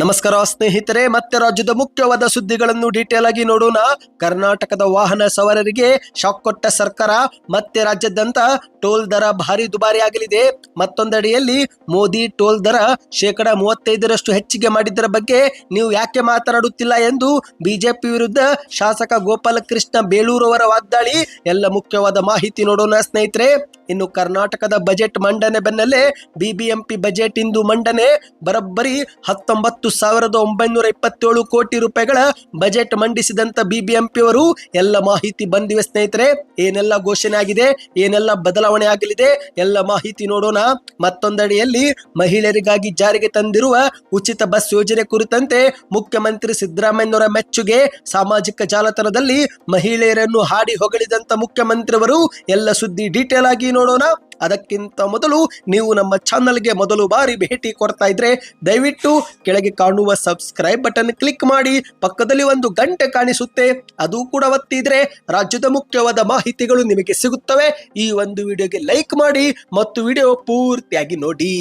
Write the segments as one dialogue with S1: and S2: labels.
S1: ನಮಸ್ಕಾರ ಸ್ನೇಹಿತರೆ, ಮತ್ತೆ ರಾಜ್ಯದ ಮುಖ್ಯವಾದ ಸುದ್ದಿಗಳನ್ನು ಡೀಟೇಲ್ ಆಗಿ ನೋಡೋಣ. ಕರ್ನಾಟಕದ ವಾಹನ ಸವಾರರಿಗೆ ಶಾಕ್ ಕೊಟ್ಟ ಸರ್ಕಾರ, ಮತ್ತೆ ರಾಜ್ಯದಂತ ಟೋಲ್ ದರ ಭಾರಿ ದುಬಾರಿ ಆಗಲಿದೆ. ಮತ್ತೊಂದಡಿಯಲ್ಲಿ ಮೋದಿ ಟೋಲ್ ದರ ಶೇಕಡ ಮೂವತ್ತೈದರಷ್ಟು ಹೆಚ್ಚಿಗೆ ಮಾಡಿದ್ದರ ಬಗ್ಗೆ ನೀವು ಯಾಕೆ ಮಾತನಾಡುತ್ತಿಲ್ಲ ಎಂದು ಬಿಜೆಪಿ ವಿರುದ್ಧ ಶಾಸಕ ಗೋಪಾಲಕೃಷ್ಣ ಬೇಲೂರು ಅವರ ವಾಗ್ದಾಳಿ. ಎಲ್ಲ ಮುಖ್ಯವಾದ ಮಾಹಿತಿ ನೋಡೋಣ ಸ್ನೇಹಿತರೆ. ಇನ್ನು ಕರ್ನಾಟಕದ ಬಜೆಟ್ ಮಂಡನೆ ಬೆನ್ನಲ್ಲೇ ಬಿಬಿಎಂಪಿ ಬಜೆಟ್ ಇಂದು ಮಂಡನೆ. ಬರಬ್ಬರಿ ಹತ್ತೊಂಬತ್ತು ಸಾವಿರದ ಒಂಬೈನೂರ ಇಪ್ಪತ್ತೇಳು ಕೋಟಿ ರೂಪಾಯಿಗಳ ಬಜೆಟ್ ಮಂಡಿಸಿದಂತ ಬಿಬಿಎಂಪಿ ಅವರು ಎಲ್ಲ ಮಾಹಿತಿ ಬಂದಿವೆ ಸ್ನೇಹಿತರೆ. ಏನೆಲ್ಲ ಘೋಷಣೆ ಆಗಿದೆ, ಏನೆಲ್ಲ ಬದಲಾವಣೆ ಆಗಲಿದೆ, ಎಲ್ಲ ಮಾಹಿತಿ ನೋಡೋಣ. ಮತ್ತೊಂದಡಿಯಲ್ಲಿ ಮಹಿಳೆಯರಿಗಾಗಿ ಜಾರಿಗೆ ತಂದಿರುವ ಉಚಿತ ಬಸ್ ಯೋಜನೆ ಕುರಿತಂತೆ ಮುಖ್ಯಮಂತ್ರಿ ಸಿದ್ದರಾಮಯ್ಯನವರ ಮೆಚ್ಚುಗೆ ಸಾಮಾಜಿಕ ಜಾಲತಾಣದಲ್ಲಿ ಮಹಿಳೆಯರನ್ನು ಹಾಡಿ ಹೊಗಳಿದಂತ ಮುಖ್ಯಮಂತ್ರಿಯವರು ಎಲ್ಲ ಸುದ್ದಿ ಡೀಟೇಲ್ ಆಗಿ ನೋಡೋಣ. ಅದಕ್ಕಿಂತ ಮೊದಲು ನೀವು ನಮ್ಮ ಚಾನಲ್ಗೆ ಮೊದಲು ಬಾರಿ ಭೇಟಿ ಕೊಡ್ತಾ ಇದ್ರೆ ದಯವಿಟ್ಟು ಕೆಳಗೆ ಕಾಣುವ ಸಬ್ಸ್ಕ್ರೈಬ್ ಬಟನ್ ಕ್ಲಿಕ್ ಮಾಡಿ, ಪಕ್ಕದಲ್ಲಿ ಒಂದು ಗಂಟೆ ಕಾಣಿಸುತ್ತೆ, ಅದು ಕೂಡ ಒತ್ತಿದ್ರೆ ರಾಜ್ಯದ ಮುಖ್ಯವಾದ ಮಾಹಿತಿಗಳು ನಿಮಗೆ ಸಿಗುತ್ತವೆ. ಈ ಒಂದು ವಿಡಿಯೋಗೆ ಲೈಕ್ ಮಾಡಿ ಮತ್ತು ವಿಡಿಯೋ ಪೂರ್ತಿಯಾಗಿ ನೋಡಿ.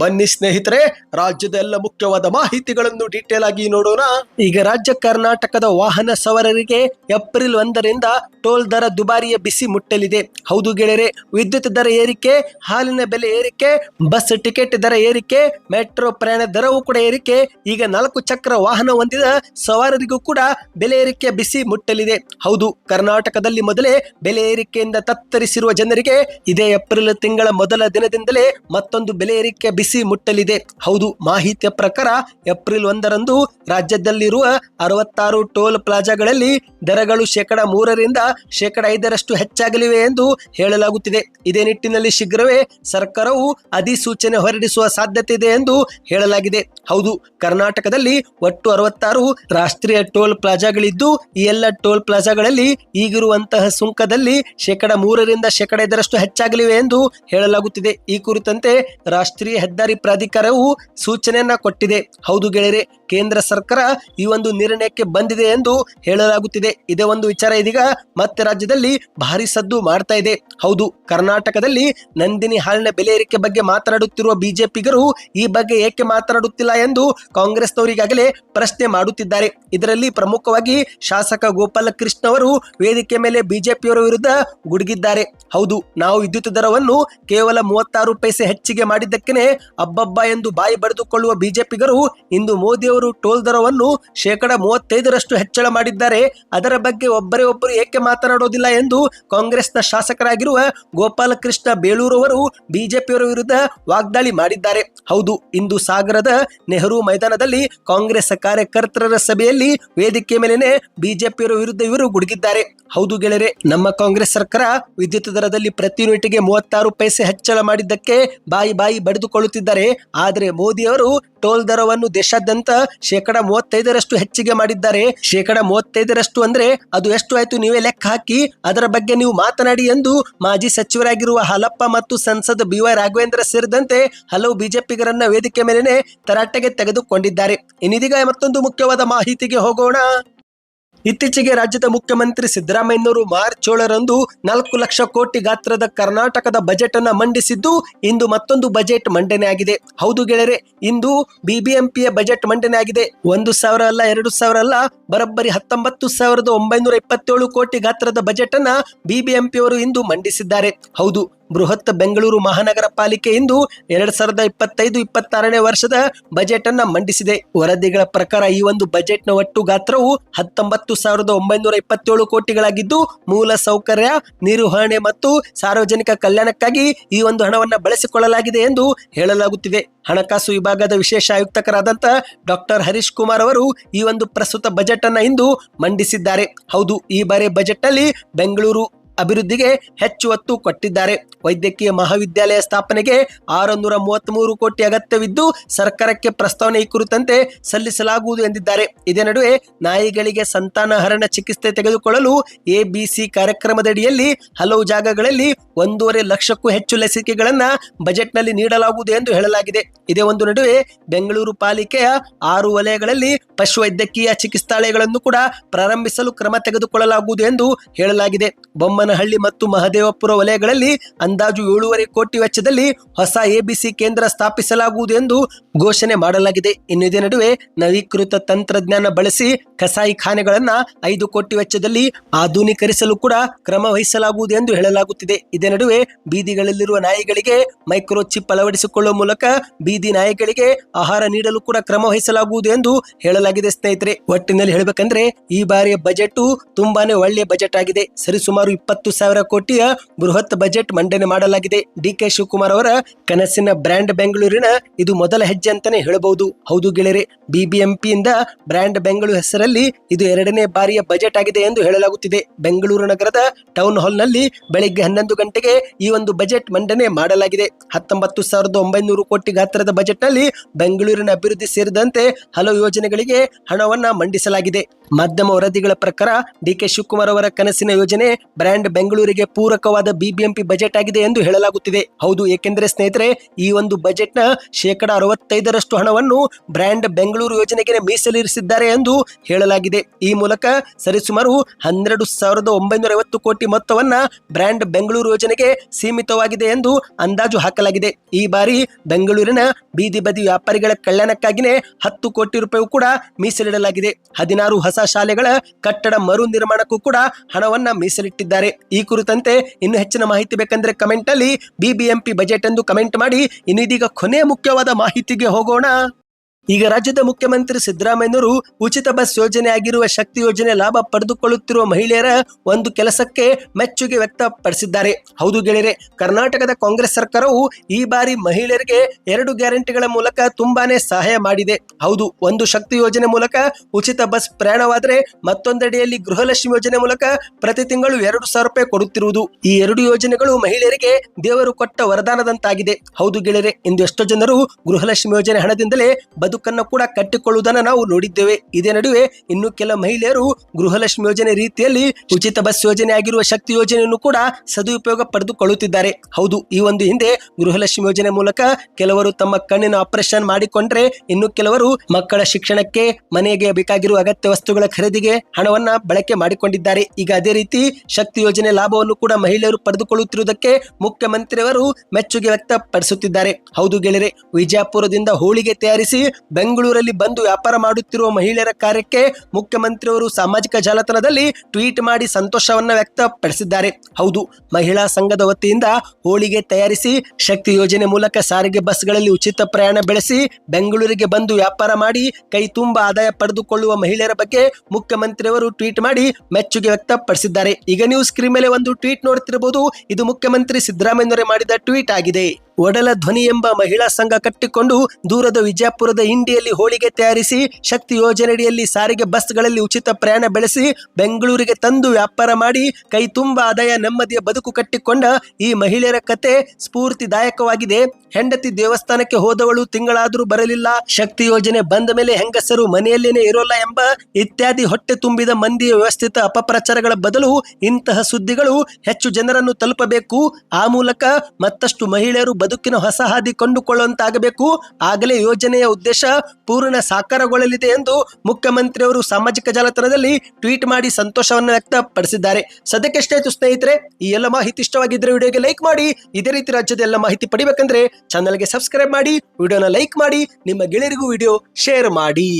S1: ಬನ್ನಿ ಸ್ನೇಹಿತರೆ, ರಾಜ್ಯದ ಎಲ್ಲ ಮುಖ್ಯವಾದ ಮಾಹಿತಿಗಳನ್ನು ಡೀಟೇಲ್ ಆಗಿ ನೋಡೋಣ. ಈಗ ರಾಜ್ಯ ಕರ್ನಾಟಕದ ವಾಹನ ಸವಾರರಿಗೆ ಏಪ್ರಿಲ್ ಒಂದರಿಂದ ಟೋಲ್ ದರ ದುಬಾರಿಯ ಬಿಸಿ ಮುಟ್ಟಲಿದೆ. ಹೌದು ಗೆಳೆಯರೆ, ವಿದ್ಯುತ್ ದರ ಏರಿಕೆ, ಹಾಲಿನ ಬೆಲೆ ಏರಿಕೆ, ಬಸ್ ಟಿಕೆಟ್ ದರ ಏರಿಕೆ, ಮೆಟ್ರೋ ಪ್ರಯಾಣ ದರವೂ ಕೂಡ ಏರಿಕೆ. ಈಗ ನಾಲ್ಕು ಚಕ್ರ ವಾಹನ ಹೊಂದಿದ ಸವಾರರಿಗೂ ಕೂಡ ಬೆಲೆ ಏರಿಕೆ ಬಿಸಿ ಮುಟ್ಟಲಿದೆ. ಹೌದು, ಕರ್ನಾಟಕದಲ್ಲಿ ಮೊದಲೇ ಬೆಲೆ ಏರಿಕೆಯಿಂದ ತತ್ತರಿಸಿರುವ ಜನರಿಗೆ ಇದೇ ಏಪ್ರಿಲ್ ತಿಂಗಳ ಮೊದಲ ದಿನದಿಂದಲೇ ಮತ್ತೊಂದು ಬೆಲೆ ಏರಿಕೆ ಮುಟ್ಟಲಿದೆ. ಹೌದು, ಮಾಹಿತಿಯ ಪ್ರಕಾರ ಏಪ್ರಿಲ್ ಒಂದರಂದು ರಾಜ್ಯದಲ್ಲಿರುವ ಅರವತ್ತಾರು ಟೋಲ್ ಪ್ಲಾಜಾಗಳಲ್ಲಿ ದರಗಳು ಶೇಕಡ ಮೂರರಿಂದ ಶೇಕಡ ಐದರಷ್ಟು ಹೆಚ್ಚಾಗಲಿವೆ ಎಂದು ಹೇಳಲಾಗುತ್ತಿದೆ. ಇದೇ ನಿಟ್ಟಿನಲ್ಲಿ ಶೀಘ್ರವೇ ಸರ್ಕಾರವು ಅಧಿಸೂಚನೆ ಹೊರಡಿಸುವ ಸಾಧ್ಯತೆ ಇದೆ ಎಂದು ಹೇಳಲಾಗಿದೆ. ಹೌದು, ಕರ್ನಾಟಕದಲ್ಲಿ ಒಟ್ಟು ಅರವತ್ತಾರು ರಾಷ್ಟ್ರೀಯ ಟೋಲ್ ಪ್ಲಾಜಾಗಳಿದ್ದು, ಈ ಎಲ್ಲ ಟೋಲ್ ಪ್ಲಾಜಾಗಳಲ್ಲಿ ಈಗಿರುವಂತಹ ಸುಂಕದಲ್ಲಿ ಶೇಕಡ ಮೂರರಿಂದ ಶೇಕಡ ಐದರಷ್ಟು ಹೆಚ್ಚಾಗಲಿವೆ ಎಂದು ಹೇಳಲಾಗುತ್ತಿದೆ. ಈ ಕುರಿತಂತೆ ರಾಷ್ಟ್ರೀಯ ಹೆದ್ದಾರಿ ಪ್ರಾಧಿಕಾರವು ಸೂಚನೆಯನ್ನ ಕೊಟ್ಟಿದೆ. ಹೌದು ಗೆಳೆಯರೆ ಕೇಂದ್ರ ಸರ್ಕಾರ ಈ ಒಂದು ನಿರ್ಣಯಕ್ಕೆ ಬಂದಿದೆ ಎಂದು ಹೇಳಲಾಗುತ್ತಿದೆ. ಇದೇ ಒಂದು ವಿಚಾರ ಇದೀಗ ಮತ್ತೆ ರಾಜ್ಯದಲ್ಲಿ ಭಾರಿ ಸದ್ದು ಮಾಡ್ತಾ ಇದೆ. ಹೌದು, ಕರ್ನಾಟಕದಲ್ಲಿ ನಂದಿನಿ ಹಾಲಿನ ಬೆಲೆ ಏರಿಕೆ ಬಗ್ಗೆ ಮಾತನಾಡುತ್ತಿರುವ ಬಿಜೆಪಿಗರು ಈ ಬಗ್ಗೆ ಏಕೆ ಮಾತನಾಡುತ್ತಿಲ್ಲ ಎಂದು ಕಾಂಗ್ರೆಸ್ನವರಿಗಾಗಲೇ ಪ್ರಶ್ನೆ ಮಾಡುತ್ತಿದ್ದಾರೆ. ಇದರಲ್ಲಿ ಪ್ರಮುಖವಾಗಿ ಶಾಸಕ ಗೋಪಾಲಕೃಷ್ಣ ಅವರು ವೇದಿಕೆ ಮೇಲೆ ಬಿಜೆಪಿಯವರ ವಿರುದ್ಧ ಗುಡುಗಿದ್ದಾರೆ. ಹೌದು, ನಾವು ವಿದ್ಯುತ್ ದರವನ್ನು ಕೇವಲ ಮೂವತ್ತಾರು ಪೈಸೆ ಹೆಚ್ಚಿಗೆ ಮಾಡಿದ್ದಕ್ಕೇನೆ ಅಬ್ಬಬ್ಬ ಎಂದು ಬಾಯಿ ಬಡಿದುಕೊಳ್ಳುವ ಬಿಜೆಪಿಗರು ಇಂದು ಮೋದಿಯವರು ಟೋಲ್ ದರವನ್ನು ಶೇಕಡ ಮೂವತ್ತೈದರಷ್ಟು ಹೆಚ್ಚಳ ಮಾಡಿದ್ದಾರೆ. ಅದರ ಬಗ್ಗೆ ಒಬ್ಬರೇ ಒಬ್ಬರು ಏಕೆ ಮಾತನಾಡೋದಿಲ್ಲ ಎಂದು ಕಾಂಗ್ರೆಸ್ನ ಶಾಸಕರಾಗಿರುವ ಗೋಪಾಲಕೃಷ್ಣ ಬೇಳೂರು ಅವರು ಬಿಜೆಪಿಯವರ ವಿರುದ್ಧ ವಾಗ್ದಾಳಿ ಮಾಡಿದ್ದಾರೆ. ಹೌದು, ಇಂದು ಸಾಗರದ ನೆಹರು ಮೈದಾನದಲ್ಲಿ ಕಾಂಗ್ರೆಸ್ ಕಾರ್ಯಕರ್ತರ ಸಭೆಯಲ್ಲಿ ವೇದಿಕೆ ಮೇಲೆನೆ ಬಿಜೆಪಿಯವರ ವಿರುದ್ಧ ಇವರು ಗುಡುಗಿದ್ದಾರೆ. ಹೌದು ಗೆಳೆಯರೆ, ನಮ್ಮ ಕಾಂಗ್ರೆಸ್ ಸರ್ಕಾರ ವಿದ್ಯುತ್ ದರದಲ್ಲಿ ಪ್ರತಿ ಯೂನಿಟ್ಗೆ ಮೂವತ್ತಾರು ಪೈಸೆ ಹೆಚ್ಚಳ ಮಾಡಿದ್ದಕ್ಕೆ ಬಾಯಿ ಬಾಯಿ ಬಡಿದುಕೊಳ್ಳುತ್ತಿದ್ದಾರೆ. ಆದರೆ ಮೋದಿಯವರು ಟೋಲ್ ದರವನ್ನು ದೇಶಾದ್ಯಂತ ಶೇಕಡ ಮೂವತ್ತೈದರಷ್ಟು ಹೆಚ್ಚಿಗೆ ಮಾಡಿದ್ದಾರೆ. ಶೇಕಡ ಮೂವತ್ತೈದರಷ್ಟು ಅಂದ್ರೆ ಅದು ಎಷ್ಟು ಆಯ್ತು ನೀವೇ ಲೆಕ್ಕ ಹಾಕಿ, ಅದರ ಬಗ್ಗೆ ನೀವು ಮಾತನಾಡಿ ಎಂದು ಮಾಜಿ ಸಚಿವರಾಗಿರುವ ಹಾಲಪ್ಪ ಮತ್ತು ಸಂಸದ ಬಿ ವೈ ರಾಘವೇಂದ್ರ ಸೇರಿದಂತೆ ಹಲವು ಬಿಜೆಪಿಗರನ್ನ ವೇದಿಕೆ ಮೇಲೆನೆ ತರಾಟೆಗೆ ತೆಗೆದುಕೊಂಡಿದ್ದಾರೆ. ಇನ್ನಿದೀಗ ಮತ್ತೊಂದು ಮುಖ್ಯವಾದ ಮಾಹಿತಿಗೆ ಹೋಗೋಣ. ಇತ್ತೀಚೆಗೆ ರಾಜ್ಯದ ಮುಖ್ಯಮಂತ್ರಿ ಸಿದ್ದರಾಮಯ್ಯನವರು ಮಾರ್ಚ್ ಏಳರಂದು ನಾಲ್ಕು ಲಕ್ಷ ಕೋಟಿ ಗಾತ್ರದ ಕರ್ನಾಟಕದ ಬಜೆಟ್ ಅನ್ನ ಮಂಡಿಸಿದ್ದು ಇಂದು ಮತ್ತೊಂದು ಬಜೆಟ್ ಮಂಡನೆ ಆಗಿದೆ. ಹೌದು ಗೆಳೆಯರೆ, ಇಂದು ಬಿಬಿಎಂಪಿಯ ಬಜೆಟ್ ಮಂಡನೆ ಆಗಿದೆ. ಒಂದು ಸಾವಿರ ಅಲ್ಲ, ಎರಡು ಸಾವಿರ ಅಲ್ಲ, ಬರೋಬ್ಬರಿ ಹತ್ತೊಂಬತ್ತು ಸಾವಿರದ ಒಂಬೈನೂರ ಇಪ್ಪತ್ತೇಳು ಕೋಟಿ ಗಾತ್ರದ ಬಜೆಟ್ ಅನ್ನ ಬಿಬಿಎಂಪಿ ಅವರು ಇಂದು ಮಂಡಿಸಿದ್ದಾರೆ. ಹೌದು ಬೃಹತ್ ಬೆಂಗಳೂರು ಮಹಾನಗರ ಪಾಲಿಕೆ ಇಂದು ಎರಡ್ ಸಾವಿರದ ಇಪ್ಪತ್ತೈದು, ಇಪ್ಪತ್ತಾರನೇ ವರ್ಷದ ಬಜೆಟ್ ಅನ್ನ ಮಂಡಿಸಿದೆ. ವರದಿಗಳ ಪ್ರಕಾರ ಈ ಒಂದು ಬಜೆಟ್ನ ಒಟ್ಟು ಗಾತ್ರವು ಹತ್ತೊಂಬತ್ತು ಸಾವಿರದ ಒಂಬೈನೂರ ಇಪ್ಪತ್ತೇಳು ಕೋಟಿಗಳಾಗಿದ್ದು, ಮೂಲ ಸೌಕರ್ಯ, ನಿರ್ವಹಣೆ ಮತ್ತು ಸಾರ್ವಜನಿಕ ಕಲ್ಯಾಣಕ್ಕಾಗಿ ಈ ಒಂದು ಹಣವನ್ನು ಬಳಸಿಕೊಳ್ಳಲಾಗಿದೆ ಎಂದು ಹೇಳಲಾಗುತ್ತಿದೆ. ಹಣಕಾಸು ವಿಭಾಗದ ವಿಶೇಷ ಆಯುಕ್ತಕರಾದಂತ ಡಾಕ್ಟರ್ ಹರೀಶ್ ಕುಮಾರ್ ಅವರು ಈ ಒಂದು ಪ್ರಸ್ತುತ ಬಜೆಟ್ ಅನ್ನ ಇಂದು ಮಂಡಿಸಿದ್ದಾರೆ. ಹೌದು, ಈ ಬಾರಿ ಬಜೆಟ್ ಅಲ್ಲಿ ಬೆಂಗಳೂರು ಅಭಿವೃದ್ಧಿಗೆ ಹೆಚ್ಚು ಒತ್ತು ಕೊಟ್ಟಿದ್ದಾರೆ. ವೈದ್ಯಕೀಯ ಮಹಾವಿದ್ಯಾಲಯ ಸ್ಥಾಪನೆಗೆ ಆರುನೂರ ಮೂವತ್ತ್ ಕೋಟಿ ಅಗತ್ಯವಿದ್ದು, ಸರ್ಕಾರಕ್ಕೆ ಪ್ರಸ್ತಾವನೆ ಈ ಕುರಿತಂತೆ ಸಲ್ಲಿಸಲಾಗುವುದು ಎಂದಿದ್ದಾರೆ. ಇದೇ ನಡುವೆ ನಾಯಿಗಳಿಗೆ ಸಂತಾನಹರಣ ಚಿಕಿತ್ಸೆ ತೆಗೆದುಕೊಳ್ಳಲು ಎಬಿಸಿ ಕಾರ್ಯಕ್ರಮದಡಿಯಲ್ಲಿ ಹಲವು ಜಾಗಗಳಲ್ಲಿ ಒಂದೂವರೆ ಲಕ್ಷಕ್ಕೂ ಹೆಚ್ಚು ಲಸಿಕೆಗಳನ್ನ ಬಜೆಟ್ನಲ್ಲಿ ನೀಡಲಾಗುವುದು ಎಂದು ಹೇಳಲಾಗಿದೆ. ಇದೇ ಒಂದು ನಡುವೆ ಬೆಂಗಳೂರು ಪಾಲಿಕೆಯ ಆರು ವಲಯಗಳಲ್ಲಿ ಪಶುವೈದ್ಯಕೀಯ ಚಿಕಿತ್ಸಾಲಯಗಳನ್ನು ಕೂಡ ಪ್ರಾರಂಭಿಸಲು ಕ್ರಮ ತೆಗೆದುಕೊಳ್ಳಲಾಗುವುದು ಎಂದು ಹೇಳಲಾಗಿದೆ. ಬೊಮ್ಮನ ದೇವನಹಳ್ಳಿ ಮತ್ತು ಮಹದೇವಪುರ ವಲಯಗಳಲ್ಲಿ ಅಂದಾಜು ಏಳೂವರೆ ಕೋಟಿ ವೆಚ್ಚದಲ್ಲಿ ಹೊಸ ಎಬಿಸಿ ಕೇಂದ್ರ ಸ್ಥಾಪಿಸಲಾಗುವುದು ಎಂದು ಘೋಷಣೆ ಮಾಡಲಾಗಿದೆ. ಇನ್ನು ಇದೇ ನಡುವೆ ನವೀಕೃತ ತಂತ್ರಜ್ಞಾನ ಬಳಸಿ ಕಸಾಯಿಖಾನೆಗಳನ್ನ ಐದು ಕೋಟಿ ವೆಚ್ಚದಲ್ಲಿ ಆಧುನೀಕರಿಸಲು ಕೂಡ ಕ್ರಮ ವಹಿಸಲಾಗುವುದು ಎಂದು ಹೇಳಲಾಗುತ್ತಿದೆ. ಇದೇ ನಡುವೆ ಬೀದಿಗಳಲ್ಲಿರುವ ನಾಯಿಗಳಿಗೆ ಮೈಕ್ರೋ ಚಿಪ್ ಅಳವಡಿಸಿಕೊಳ್ಳುವ ಮೂಲಕ ಬೀದಿ ನಾಯಿಗಳಿಗೆ ಆಹಾರ ನೀಡಲು ಕೂಡ ಕ್ರಮ ವಹಿಸಲಾಗುವುದು ಎಂದು ಹೇಳಲಾಗಿದೆ ಸ್ನೇಹಿತರೆ. ಒಟ್ಟಿನಲ್ಲಿ ಹೇಳಬೇಕಂದ್ರೆ ಈ ಬಾರಿಯ ಬಜೆಟ್ ತುಂಬಾನೇ ಒಳ್ಳೆಯ ಬಜೆಟ್ ಆಗಿದೆ. ಸರಿಸುಮಾರು ಇಪ್ಪತ್ತು ಸಾವಿರ ಕೋಟಿಯ ಬೃಹತ್ ಬಜೆಟ್ ಮಂಡನೆ ಮಾಡಲಾಗಿದೆ. ಡಿ ಕೆ ಶಿವಕುಮಾರ್ ಅವರ ಕನಸಿನ ಬ್ರ್ಯಾಂಡ್ ಬೆಂಗಳೂರಿನ ಇದು ಮೊದಲ ಹೆಜ್ಜೆ ಅಂತಾನೆ ಹೇಳಬಹುದು. ಹೌದು ಗೆಳೆಯರೆ ಬಿಬಿಎಂಪಿಯಿಂದ ಬ್ರ್ಯಾಂಡ್ ಬೆಂಗಳೂರು ಹೆಸರಲ್ಲಿ ಇದು ಎರಡನೇ ಬಾರಿಯ ಬಜೆಟ್ ಆಗಿದೆ ಎಂದು ಹೇಳಲಾಗುತ್ತಿದೆ. ಬೆಂಗಳೂರು ನಗರದ ಟೌನ್ ಹಾಲ್ನಲ್ಲಿ ಬೆಳಿಗ್ಗೆ ಹನ್ನೊಂದು ಗಂಟೆಗೆ ಈ ಒಂದು ಬಜೆಟ್ ಮಂಡನೆ ಮಾಡಲಾಗಿದೆ. ಹತ್ತೊಂಬತ್ತು ಸಾವಿರದ ಒಂಬೈನೂರು ಕೋಟಿ ಗಾತ್ರದ ಬಜೆಟ್ನಲ್ಲಿ ಬೆಂಗಳೂರಿನ ಅಭಿವೃದ್ಧಿ ಸೇರಿದಂತೆ ಹಲವು ಯೋಜನೆಗಳಿಗೆ ಹಣವನ್ನು ಮಂಡಿಸಲಾಗಿದೆ. ಮಾಧ್ಯಮ ವರದಿಗಳ ಪ್ರಕಾರ ಡಿ ಕೆ ಶಿವಕುಮಾರ್ ಅವರ ಕನಸಿನ ಯೋಜನೆ ಬ್ರ್ಯಾಂಡ್ ಬೆಂಗಳೂರಿಗೆ ಪೂರಕವಾದ ಬಿಬಿಎಂಪಿ ಬಜೆಟ್ ಆಗಿದೆ ಎಂದು ಹೇಳಲಾಗುತ್ತಿದೆ. ಹೌದು, ಏಕೆಂದರೆ ಸ್ನೇಹಿತರೆ, ಈ ಒಂದು ಬಜೆಟ್ನ ಶೇಕಡ ಅರವತ್ತೈದರಷ್ಟು ಹಣವನ್ನು ಬ್ರ್ಯಾಂಡ್ ಬೆಂಗಳೂರು ಯೋಜನೆಗೆ ಮೀಸಲಿರಿಸಿದ್ದಾರೆ ಎಂದು ಹೇಳಲಾಗಿದೆ. ಈ ಮೂಲಕ ಸರಿಸುಮಾರು ಹನ್ನೆರಡು ಸಾವಿರದ ಒಂಬೈನೂರ ಐವತ್ತು ಕೋಟಿ ಮೊತ್ತವನ್ನ ಬ್ರ್ಯಾಂಡ್ ಬೆಂಗಳೂರು ಯೋಜನೆಗೆ ಸೀಮಿತವಾಗಿದೆ ಎಂದು ಅಂದಾಜು ಹಾಕಲಾಗಿದೆ. ಈ ಬಾರಿ ಬೆಂಗಳೂರಿನ ಬೀದಿ ಬದಿ ವ್ಯಾಪಾರಿಗಳ ಕಲ್ಯಾಣಕ್ಕಾಗಿಯೇ ಹತ್ತು ಕೋಟಿ ರೂಪಾಯಿ ಕೂಡ ಮೀಸಲಿಡಲಾಗಿದೆ. ಹದಿನಾರು ಹೊಸ ಶಾಲೆಗಳ ಕಟ್ಟಡ ಮರು ನಿರ್ಮಾಣಕ್ಕೂ ಕೂಡ ಹಣವನ್ನ ಮೀಸಲಿಟ್ಟಿದ್ದಾರೆ. ಈ ಕುರಿತಂತೆ ಇನ್ನು ಹೆಚ್ಚಿನ ಮಾಹಿತಿ ಬೇಕಂದ್ರೆ ಕಮೆಂಟ್ ಅಲ್ಲಿ ಬಿಬಿಎಂಪಿ ಬಜೆಟ್ ಎಂದು ಕಮೆಂಟ್ ಮಾಡಿ ಇನ್ನು ಇದೀಗ ಕೊನೆಯ ಮುಖ್ಯವಾದ ಮಾಹಿತಿಗೆ ಹೋಗೋಣ. ಈಗ ರಾಜ್ಯದ ಮುಖ್ಯಮಂತ್ರಿ ಸಿದ್ದರಾಮಯ್ಯನವರು ಉಚಿತ ಬಸ್ ಯೋಜನೆ ಆಗಿರುವ ಶಕ್ತಿ ಯೋಜನೆ ಲಾಭ ಪಡೆದುಕೊಳ್ಳುತ್ತಿರುವ ಮಹಿಳೆಯರ ಒಂದು ಕೆಲಸಕ್ಕೆ ಮೆಚ್ಚುಗೆ ವ್ಯಕ್ತಪಡಿಸಿದ್ದಾರೆ. ಹೌದು ಗೆಳೆಯರೆ, ಕರ್ನಾಟಕದ ಕಾಂಗ್ರೆಸ್ ಸರ್ಕಾರವು ಈ ಬಾರಿ ಮಹಿಳೆಯರಿಗೆ ಎರಡು ಗ್ಯಾರಂಟಿಗಳ ಮೂಲಕ ತುಂಬಾನೇ ಸಹಾಯ ಮಾಡಿದೆ. ಹೌದು, ಒಂದು ಶಕ್ತಿ ಯೋಜನೆ ಮೂಲಕ ಉಚಿತ ಬಸ್ ಪ್ರಯಾಣವಾದರೆ ಮತ್ತೊಂದೆಡೆಯಲ್ಲಿ ಗೃಹಲಕ್ಷ್ಮಿ ಯೋಜನೆ ಮೂಲಕ ಪ್ರತಿ ತಿಂಗಳು ಎರಡು ಸಾವಿರ ರೂಪಾಯಿ ಕೊಡುತ್ತಿರುವುದು. ಈ ಎರಡು ಯೋಜನೆಗಳು ಮಹಿಳೆಯರಿಗೆ ದೇವರು ಕೊಟ್ಟ ವರದಾನದಂತಾಗಿದೆ. ಹೌದು ಗೆಳೆಯರೆ ಇಂದು ಎಷ್ಟೋ ಜನರು ಗೃಹಲಕ್ಷ್ಮಿ ಯೋಜನೆ ಹಣದಿಂದಲೇ ಬದುಕನ್ನು ಕೂಡ ಕಟ್ಟಿಕೊಳ್ಳುವುದನ್ನು ನಾವು ನೋಡಿದ್ದೇವೆ. ಇದೇ ನಡುವೆ ಇನ್ನು ಕೆಲ ಮಹಿಳೆಯರು ಗೃಹಲಕ್ಷ್ಮಿ ಯೋಜನೆ ರೀತಿಯಲ್ಲಿ ಉಚಿತ ಬಸ್ ಯೋಜನೆ ಆಗಿರುವ ಶಕ್ತಿ ಯೋಜನೆಯನ್ನು ಕೂಡ ಸದುಪಯೋಗ ಪಡೆದುಕೊಳ್ಳುತ್ತಿದ್ದಾರೆ. ಹೌದು, ಈ ಒಂದು ಹಿಂದೆ ಗೃಹಲಕ್ಷ್ಮಿ ಯೋಜನೆ ಮೂಲಕ ಕೆಲವರು ತಮ್ಮ ಕಣ್ಣಿನ ಆಪರೇಷನ್ ಮಾಡಿಕೊಂಡ್ರೆ ಇನ್ನು ಕೆಲವರು ಮಕ್ಕಳ ಶಿಕ್ಷಣಕ್ಕೆ, ಮನೆಗೆ ಬೇಕಾಗಿರುವ ಅಗತ್ಯ ವಸ್ತುಗಳ ಖರೀದಿಗೆ ಹಣವನ್ನ ಬಳಕೆ ಮಾಡಿಕೊಂಡಿದ್ದಾರೆ. ಈಗ ಅದೇ ರೀತಿ ಶಕ್ತಿ ಯೋಜನೆ ಲಾಭವನ್ನು ಕೂಡ ಮಹಿಳೆಯರು ಪಡೆದುಕೊಳ್ಳುತ್ತಿರುವುದಕ್ಕೆ ಮುಖ್ಯಮಂತ್ರಿಯವರು ಮೆಚ್ಚುಗೆ ವ್ಯಕ್ತಪಡಿಸುತ್ತಿದ್ದಾರೆ. ಹೌದು ಗೆಳೆಯರೆ, ವಿಜಯಪುರದಿಂದ ಹೋಳಿಗೆ ತಯಾರಿಸಿ ಬೆಂಗಳೂರಲ್ಲಿ ಬಂದು ವ್ಯಾಪಾರ ಮಾಡುತ್ತಿರುವ ಮಹಿಳೆಯರ ಕಾರ್ಯಕ್ಕೆ ಮುಖ್ಯಮಂತ್ರಿಯವರು ಸಾಮಾಜಿಕ ಜಾಲತಾಣದಲ್ಲಿ ಟ್ವೀಟ್ ಮಾಡಿ ಸಂತೋಷವನ್ನ ವ್ಯಕ್ತಪಡಿಸಿದ್ದಾರೆ. ಹೌದು, ಮಹಿಳಾ ಸಂಘದ ವತಿಯಿಂದ ಹೋಳಿಗೆ ತಯಾರಿಸಿ ಶಕ್ತಿ ಯೋಜನೆ ಮೂಲಕ ಸಾರಿಗೆ ಬಸ್ಗಳಲ್ಲಿ ಉಚಿತ ಪ್ರಯಾಣ ಬೆಳೆಸಿ ಬೆಂಗಳೂರಿಗೆ ಬಂದು ವ್ಯಾಪಾರ ಮಾಡಿ ಕೈ ತುಂಬ ಆದಾಯ ಪಡೆದುಕೊಳ್ಳುವ ಮಹಿಳೆಯರ ಬಗ್ಗೆ ಮುಖ್ಯಮಂತ್ರಿಯವರು ಟ್ವೀಟ್ ಮಾಡಿ ಮೆಚ್ಚುಗೆ ವ್ಯಕ್ತಪಡಿಸಿದ್ದಾರೆ. ಈಗ ನೀವು ಸ್ಕ್ರೀನ್ ಮೇಲೆ ಒಂದು ಟ್ವೀಟ್ ನೋಡ್ತಿರಬಹುದು ಇದು ಮುಖ್ಯಮಂತ್ರಿ ಸಿದ್ದರಾಮಯ್ಯನವರೇ ಮಾಡಿದ ಟ್ವೀಟ್ ಆಗಿದೆ. ಒಡಲ ಧ್ವನಿ ಎಂಬ ಮಹಿಳಾ ಸಂಘ ಕಟ್ಟಿಕೊಂಡು ದೂರದ ವಿಜಯಪುರದ ಇಂಡಿಯಲ್ಲಿ ಹೋಳಿಗೆ ತಯಾರಿಸಿ ಶಕ್ತಿ ಯೋಜನೆಯಡಿಯಲ್ಲಿ ಸಾರಿಗೆ ಬಸ್ಗಳಲ್ಲಿ ಉಚಿತ ಪ್ರಯಾಣ ಬೆಳೆಸಿ ಬೆಂಗಳೂರಿಗೆ ತಂದು ವ್ಯಾಪಾರ ಮಾಡಿ ಕೈ ತುಂಬ ಆದಾಯ ನೆಮ್ಮದಿಯ ಬದುಕು ಕಟ್ಟಿಕೊಂಡ ಈ ಮಹಿಳೆಯರ ಕತೆ ಸ್ಫೂರ್ತಿದಾಯಕವಾಗಿದೆ. ಹೆಂಡತಿ ದೇವಸ್ಥಾನಕ್ಕೆ ಹೋದವಳು ತಿಂಗಳಾದರೂ ಬರಲಿಲ್ಲ. ಶಕ್ತಿ ಯೋಜನೆ ಬಂದ ಮೇಲೆ ಹೆಂಗಸರು ಮನೆಯಲ್ಲೇನೆ ಇರೋಲ್ಲ ಎಂಬ ಇತ್ಯಾದಿ ಹೊಟ್ಟೆ ತುಂಬಿದ ಮಂದಿಯ ವ್ಯವಸ್ಥಿತ ಅಪಪ್ರಚಾರಗಳ ಬದಲು ಇಂತಹ ಸುದ್ದಿಗಳು ಹೆಚ್ಚು ಜನರನ್ನು ತಲುಪಬೇಕು. ಆ ಮೂಲಕ ಮತ್ತಷ್ಟು ಮಹಿಳೆಯರು ಬದುಕಿನ ಹೊಸ ಹಾದಿ ಕಂಡುಕೊಳ್ಳುವಂತಾಗಬೇಕು. ಆಗಲೇ ಯೋಜನೆಯ ಉದ್ದೇಶ ಪೂರ್ಣ ಸಾಕಾರಗೊಳ್ಳಲಿದೆ ಎಂದು ಮುಖ್ಯಮಂತ್ರಿಯವರು ಸಾಮಾಜಿಕ ಜಾಲತಾಣದಲ್ಲಿ ಟ್ವೀಟ್ ಮಾಡಿ ಸಂತೋಷವನ್ನು ವ್ಯಕ್ತಪಡಿಸಿದ್ದಾರೆ. ಸದ್ಯಕ್ಕೆ ಆಯ್ತು ಸ್ನೇಹಿತರೆ, ಈ ಎಲ್ಲ ಮಾಹಿತಿ ಇಷ್ಟವಾಗಿದ್ದರೆ ವಿಡಿಯೋಗೆ ಲೈಕ್ ಮಾಡಿ, ಇದೇ ರೀತಿ ರಾಜ್ಯದ ಎಲ್ಲ ಮಾಹಿತಿ ಪಡಿಬೇಕಂದ್ರೆ ಚಾನಲ್ಗೆ ಸಬ್ಸ್ಕ್ರೈಬ್ ಮಾಡಿ, ವಿಡಿಯೋನ ಲೈಕ್ ಮಾಡಿ, ನಿಮ್ಮ ಗೆಳೆಯರಿಗೂ ವಿಡಿಯೋ ಶೇರ್ ಮಾಡಿ.